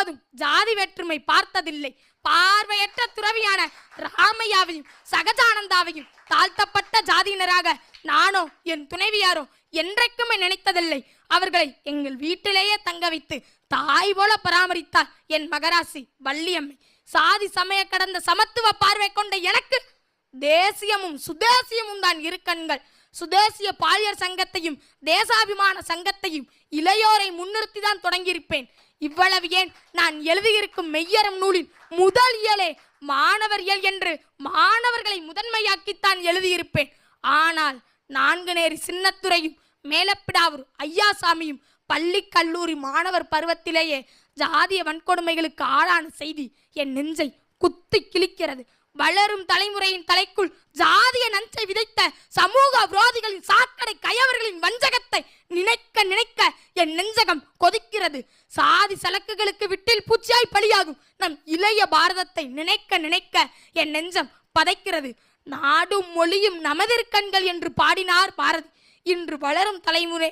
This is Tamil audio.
ஒருபோதும் ஜாதி வேற்றுமை பார்த்ததில்லை. பார்வையற்ற துறவியான ராமையாவையும் சகஜானந்தாவையும் தாழ்த்தப்பட்ட ஜாதியினராக நானோ என் துணைவியாரோ என்றைக்குமே நினைத்ததில்லை. அவர்களை எங்கள் வீட்டிலேயே தங்க வைத்து தாய் போல பராமரித்தார் என் மகராசி வள்ளியம்மை. சாதி சமய கடந்த சமத்துவ பார்வை கொண்ட எனக்கு தேசியமும் சுதேசியமும் தான் இருக்கண்கள் சுதேசிய பாலியர் சங்கத்தையும் தேசாபிமான சங்கத்தையும் இளையோரை முன்னிறுத்தி தான் தொடங்கியிருப்பேன். இவ்வளவு ஏன் நான் எழுதியிருக்கும் மெய்யரம் நூலின் முதல் இயலே மாணவர் இயல் என்று மாணவர்களை முதன்மையாக்கித்தான் எழுதியிருப்பேன். ஆனால் நான்கு நேரி சின்னத்துறையும் மேலப்பிடாவூர் ஐயாசாமியும் பள்ளி கல்லூரி மாணவர் பருவத்திலேயே ஜாதிய வன்கொடுமைகளுக்கு ஆளான செய்தி என் நெஞ்சை குத்தி கிழிக்கிறது. வளரும் தலைமுறையின் தலைக்குள் ஜாதிய நஞ்சை விதைத்த சமூக விரோதிகளின் சாக்கடை கயவர்களின் வஞ்சகத்தை நினைக்க நினைக்க என் நெஞ்சகம் கொதிக்கிறது. சாதி சலக்குகளுக்கு விட்டில் பூச்சியாய் பலியாகும். நம் இளைய பாரதத்தை நினைக்க நினைக்க என் நெஞ்சம் பதைக்கிறது. நாடும் மொழியும் நமதிற்கண்கள் என்று பாடினார் பாரதி. இன்று வளரும் தலைமுறை